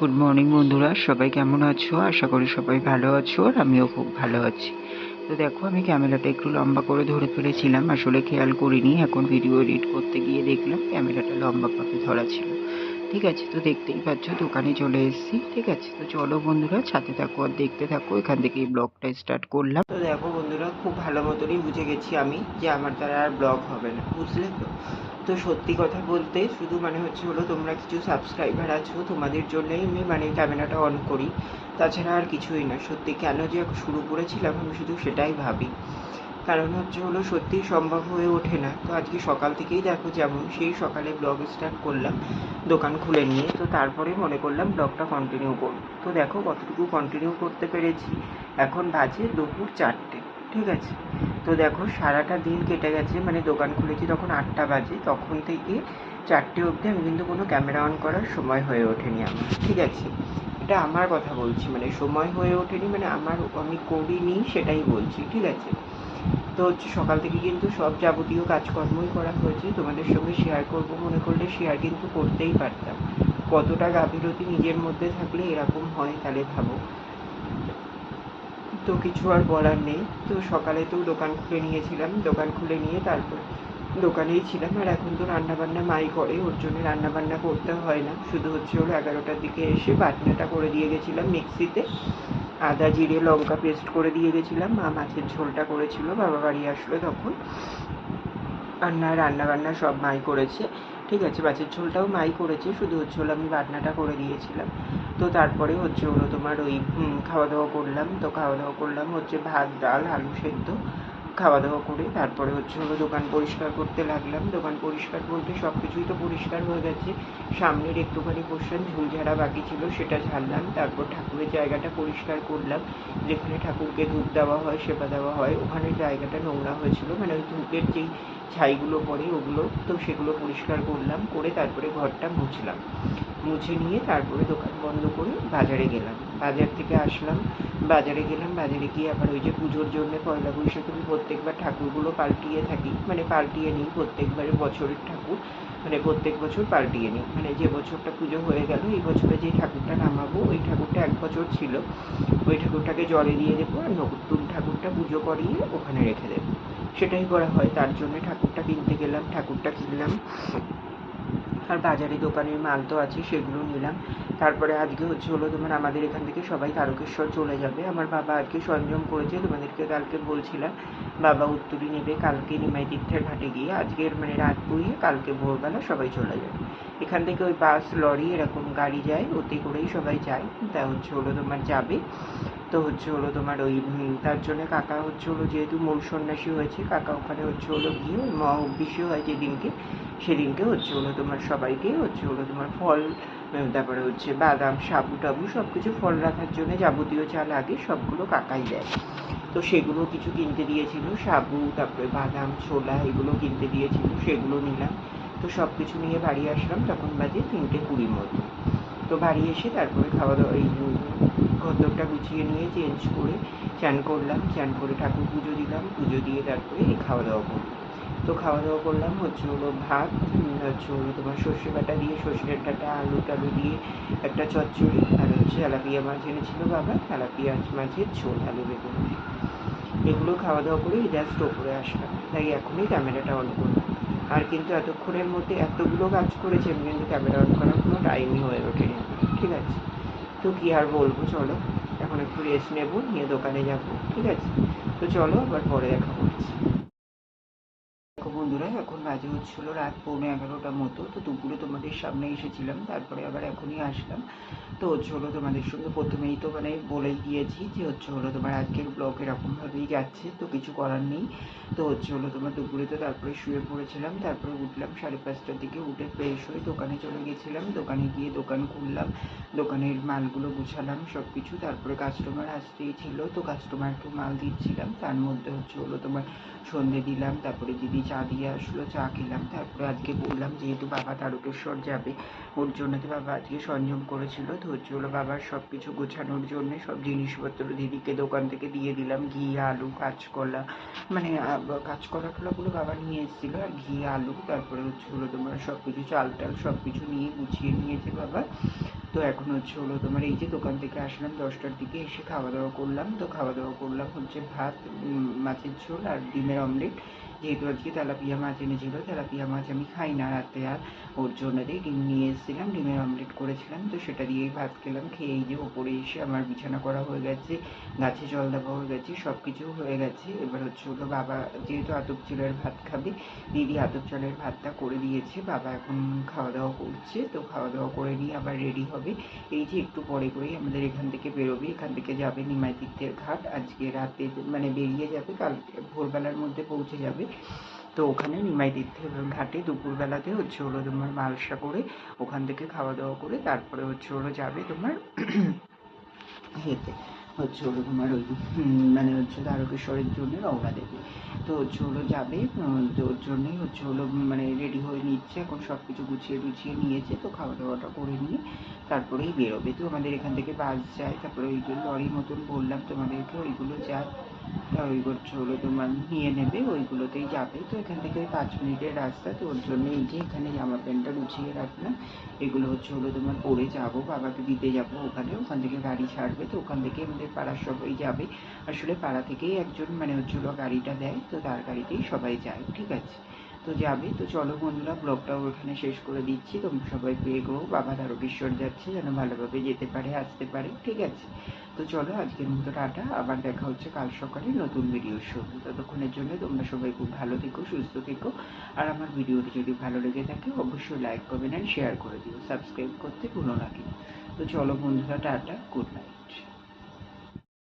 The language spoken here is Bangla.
গুড মর্নিং বন্ধুরা। সবাই কেমন আছো? আশা করি সবাই ভালো আছো আর আমিও খুব ভালো আছি। তো দেখো, আমি ক্যামেরাটা একটু লম্বা করে ধরে ফেলেছিলাম। আসলে খেয়াল করিনি, এখন ভিডিও এডিট করতে গিয়ে দেখলাম ক্যামেরাটা লম্বা লম্বাভাবে ধরা ছিল। ঠিক আছে তো দেখতেই পাচ্ছ, দোকানে চলে এসেছি, ঠিক আছে? তো চলো বন্ধুরা, সাথে থাকো আর দেখতে থাকো, এখান থেকে এই ব্লগটা স্টার্ট করলাম। তো দেখো বন্ধুরা, খুব ভালো মতনই বুঝে গেছি আমি যে আমার দ্বারা আর ব্লগ হবে না, বুঝলে তো? তো সত্যি কথা বলতে শুধু মানে হচ্ছে হলো তোমরা কিছু সাবস্ক্রাইবার আছো, তোমাদের জন্যই আমি মানে ক্যামেরাটা অন করি, তাছাড়া আর কিছুই না। সত্যি কেন যে শুরু করেছিলাম আমি শুধু সেটাই ভাবি। কারণ হচ্ছে হলো সত্যিই সম্ভব হয়ে ওঠে না। তো আজকে সকাল থেকেই দেখো যেমন সেই সকালে ব্লগ স্টার্ট করলাম, দোকান খুলে নিয়ে। তো তারপরে মনে করলাম ব্লগটা কন্টিনিউ করব। তো দেখো কতটুকু কন্টিনিউ করতে পেরেছি। এখন বাজে দুপুর চারটে, ঠিক আছে? তো দেখো সারাটা দিন কেটে গেছে মানে দোকান খুলেছি তখন আটটা বাজে। তখন থেকে চারটে অবধি আমি কিন্তু কোনো ক্যামেরা অন করার সময় হয়ে ওঠেনি আমার, ঠিক আছে? এটা আমার কথা বলছি মানে সময় হয়ে ওঠেনি মানে আমার আমি করিনি সেটাই বলছি, ঠিক আছে? তো হচ্ছে সকাল থেকে কিন্তু সব যাবতীয় কাজকর্মই করা হয়েছে। তোমাদের সঙ্গে শেয়ার করব মনে করলে শেয়ার কিন্তু করতেই পারতাম। কতটা গাফিলতি নিজের মধ্যে থাকলে এরকম হয় তাহলে ভাবো। তো কিছু আর বলার নেই। তো সকালে তো দোকান খুলে নিয়েছিলাম। দোকান খুলে নিয়ে তারপর দোকানেই ছিলাম আর এখন তো রান্না বান্না মাই করে, ওর জন্য রান্না বান্না করতে হয় না। শুধু হচ্ছে ওর এগারোটার দিকে এসে বাটনাটা করে দিয়ে গেছিলাম মিক্সিতে। আদা, জিরে, লঙ্কা পেস্ট করে দিয়ে গেছিলাম। মা মাছের ঝোলটা করেছিল, বাবা বাড়ি আসলো তখন। আর না রান্না বান্না সব মাই করেছে। ঠিক আছে, মাছের ঝোলটাও মাই করেছে, শুধু হচ্ছে হলো আমি বাটনাটা করে দিয়েছিলাম। তো তারপরে হচ্ছে হলো তোমার ওই খাওয়া দাওয়া করলাম। তো খাওয়া দাওয়া করলাম হচ্ছে ভাত, ডাল, আলু সেদ্ধ। খাওয়া দাওয়া করে তারপরে হচ্ছে হলো দোকান পরিষ্কার করতে লাগলাম। দোকান পরিষ্কার বলতে সব কিছুই তো পরিষ্কার হয়ে গেছে। সামনের একটুখানি পোর্শন ঝুল ঝাড়া বাকি ছিল, সেটা ঝাড়লাম। তারপর ঠাকুরের জায়গাটা পরিষ্কার করলাম। যেখানে ঠাকুরকে ধূপ দেওয়া হয়, সেবা দেওয়া হয়, ওখানে জায়গাটা নোংরা হয়েছিল। মানে ওই ধূপের যেই ছাইগুলো পড়ে ওগুলো, তো সেগুলো পরিষ্কার করলাম। করে তারপরে ঘরটা মুছলাম। মুছে নিয়ে তারপরে দোকান বন্ধ করে বাজারে গেলাম। বাজার থেকে আসলাম, বাজারে গেলাম, বাজারে গিয়ে আবার ওই যে পুজোর জন্য পয়লা বৈশাখে আমি প্রত্যেকবার ঠাকুরগুলো পাল্টিয়ে থাকি মানে পাল্টিয়ে নিই প্রত্যেকবারে বছরের ঠাকুর মানে প্রত্যেক বছর পাল্টিয়ে নিই। মানে যে বছরটা পুজো হয়ে গেল, এই বছরে যে ঠাকুরটা নামাবো, ওই ঠাকুরটা এক বছর ছিল। ওই ঠাকুরটাকে জলে দিয়ে দেবো আর নতুন ঠাকুরটা পুজো করিয়ে ওখানে রেখে দেবো। সেটাই করা হয়, তার জন্য ঠাকুরটা কিনতে গেলাম, ঠাকুরটা কিনলাম। আর বাজারে দোকানের মাল তো আছে, সেগুলো নিলাম। তারপরে আজকে হচ্ছে হলো তোমার আমাদের এখান থেকে সবাই তারকেশ্বর চলে যাবে। আমার বাবা আজকে সরঞ্জাম করেছে, তোমাদেরকে কালকে বলছিলাম। বাবা উত্তরী নেবে, কালকে নিমাই তীর্থের ঘাটে গিয়ে। আজকের মানে রাত বইয়ে কালকে ভোরবেলা সবাই চলে যাবে। এখান থেকে ওই বাস, লরি, এরকম গাড়ি যায়, ওতে করেই সবাই যায়। তা হচ্ছে হলো তোমার যাবে। হচ্ছে হলো তোমার ওই তার জন্য কাকা হচ্ছে হলো যেহেতু মূল সন্ন্যাসী হয়েছে, কাকা ওখানে হচ্ছে হলো গিয়ে ওই মহা অব্বিসী হয় যেদিনকে, সেদিনকে হচ্ছে হলো তোমার সবাইকে হচ্ছে হলো তোমার ফল তারপরে হচ্ছে বাদাম, সাবু টাবু সব কিছু ফল রাখার জন্য যাবতীয় যা লাগে সবগুলো কাকাই দেয়। তো সেগুলো কিছু কিনতে দিয়েছিল, সাবু, তারপরে বাদাম, ছোলা এগুলো কিনতে দিয়েছিল, সেগুলো নিলাম। তো সব কিছু নিয়ে বাড়ি আসলাম, তখন বাজে তিনটে কুড়ি মতো তো বাড়ি এসে তারপরে খাওয়া দাওয়া, এই ঘরদোরটা গুছিয়ে নিয়ে চেঞ্জ করে চান করলাম চান করে ঠাকুর পুজো দিলাম, পুজো দিয়ে তারপরে খাওয়া দাওয়া করলাম। তো খাওয়া দাওয়া করলাম, হচ্ছে হলো ভাত হচ্ছে হলো তোমার সর্ষে বাটা দিয়ে, সর্ষের ডাটা আলু টালু দিয়ে একটা চচ্চড়ি, আর হচ্ছে তেলাপিয়া মাছ এনেছিল বাবা তেলাপিয়া মাছের ঝোল, আলু বেগুন। এগুলো খাওয়া দাওয়া করে জাস্ট ওপরে আসলাম। তাই এখনই ক্যামেরাটা অন করলাম। আর কিন্তু এতক্ষণের মধ্যে এতগুলো কাজ করেছে, আমি কিন্তু ক্যামেরা অন করার কোনো টাইমই হয়ে ওঠেনি। ঠিক আছে? তো কি আর বলব, চলো। এখন একটু রেস্ট নেব, নিয়ে দোকানে যাব, ঠিক আছে? তো চলো, আবার পরে দেখা করছি। বন্ধুরা, এখন বাজে হচ্ছিল রাত পৌনে এগারোটার মতো। তো দুপুরে তোমাদের সামনে এসেছিলাম, তারপরে আবার এখনই আসলাম। তো হচ্ছে হলো তোমাদের সঙ্গে প্রথমেই তো মানে বলেই দিয়েছি যে হচ্ছে হলো তোমার আজকের ব্লগ এরকমভাবেই যাচ্ছে, তো কিছু করার নেই। তো হচ্ছে হলো তোমার দুপুরে তো তারপরে শুয়ে পড়েছিলাম, তারপরে উঠলাম সাড়ে পাঁচটার দিকে, উঠে ফ্রেশ হয়ে দোকানে চলে গেছিলাম। দোকানে গিয়ে দোকান খুললাম, দোকানের মালগুলো গুছালাম সব কিছু তারপরে কাস্টমার আসতেই ছিল, তো কাস্টমারকে মাল দিচ্ছিলাম। তার মধ্যে হচ্ছে হলো তোমার সন্ধে দিলাম, তারপরে দিদি চা দিয়ে আসলো চা খেলাম তারপরে আজকে বললাম যেহেতু বাবা তারকেশ্বর যাবে ওর জন্য তো বাবা আজকে সংযম করেছিল হচ্ছে হলো বাবার সব কিছু গোছানোর জন্য সব জিনিসপত্র দিদিকে দোকান থেকে দিয়ে দিলাম ঘি আলু কাঁচকলা মানে আহ, কাঁচকলাগুলো বাবা নিয়ে এসেছিল আর ঘি আলু তারপরে হচ্ছে হলো তোমার সব কিছু চাল টাল সব কিছু নিয়ে গুছিয়ে নিয়েছে বাবা। তো এখন হচ্ছে হলো তোমার এই যে দোকান থেকে আসলাম দশটার দিকে এসে খাওয়া দাওয়া করলাম তো খাওয়া দাওয়া করলাম হচ্ছে ভাত মাছের ঝোল আর ডিমের অমলেট। যেহেতু আজকে তেলাপিয়া মাছ এনেছিল, তেলাপিয়া মাছ আমি খাই না রাতে আর। ওর জন্য দিয়ে ডিম নিয়ে এসেছিলাম, ডিমের অমলেট করেছিলাম, তো সেটা দিয়েই ভাত খেলাম। খেয়ে যে ওপরে এসে আমার বিছানা করা হয়ে গেছে, গাছে জল দেওয়া হয়ে গেছে সব কিছু হয়ে গেছে। এবার হচ্ছে হলো বাবা যেহেতু আতপ চালের ভাত খাবে, দিদি আতপ চালের ভাতটা করে দিয়েছে, বাবা এখন খাওয়া দাওয়া করছে, তো খাওয়া দাওয়া করে নিয়ে আবার রেডি হবে। এই যে একটু পরে করেই আমাদের এখান থেকে বেরোবে, এখান থেকে যাবে নিমাই তীর্থের ঘাট। আজকে রাতে মানে বেরিয়ে যাবে, কাল ভোরবেলার মধ্যে পৌঁছে যাবে। তো ওখানে নিমাই তীর্থের ঘাটে দুপুরবেলাতে হচ্ছে হলো তোমার মালসা করে ওখান থেকে খাওয়া দাওয়া করে তারপরে হচ্ছে হলো যাবে তোমার হেঁটে। হচ্ছে হলো তোমার ওই মানে হচ্ছে দ্বারকেশ্বরের জন্য রওনা দেবে। তো হচ্ছে হলো যাবে তো ওর জন্যই হচ্ছে হলো মানে রেডি হয়ে নিচ্ছে, এখন সব কিছু গুছিয়ে টুছিয়ে নিয়েছে, তো খাওয়া দাওয়াটা করে নিয়ে তারপরেই বেরোবে। তো আমাদের এখান থেকে বাস যায়, তারপরে ওই যে লরি মতন বললাম তোমাদেরকে, ওইগুলো যায়। তা ওই হচ্ছে হলো তোমার নিয়ে নেবে, ওইগুলোতেই যাবে। তো এখান থেকে ওই পাঁচ মিনিটের রাস্তা, তো ওর জন্য এই যে এখানে জামা প্যান্টটা গুছিয়ে রাখলাম, এগুলো হচ্ছে হলো তোমার পরে যাব, বাবাকে দিতে যাব ওখানে, ওখান থেকে গাড়ি ছাড়বে, তো ওখান থেকে আমাদের পাড়ার সবাই যাবে। আসলে পাড়া থেকেই একজন মানে হচ্ছে হলো গাড়িটা দেয়, তো তার গাড়িতেই সবাই যায়, ঠিক আছে? তো যাবে। তো চলো বন্ধুরা ব্লগটাও ওখানে শেষ করে দিচ্ছি। তোমরা সবাই পেয়ে গো। বাবা তারকেশ্বর যাচ্ছে, যেন ভালোভাবে যেতে পারে, আসতে পারে, ঠিক আছে? তো চলো, আজকের মতো টাটা। আবার দেখা হচ্ছে কাল সকালে নতুন ভিডিওর সঙ্গে ততক্ষণের জন্য তোমরা সবাই খুব ভালো থেকো, সুস্থ থেকো। আর আমার ভিডিওটি যদি ভালো লেগে থাকে, অবশ্যই লাইক কমেন্ট অ্যান্ড শেয়ার করে দিও। সাবস্ক্রাইব করতে ভুলো না কিন্তু। তো চলো বন্ধুরা, টাটা গুড নাইট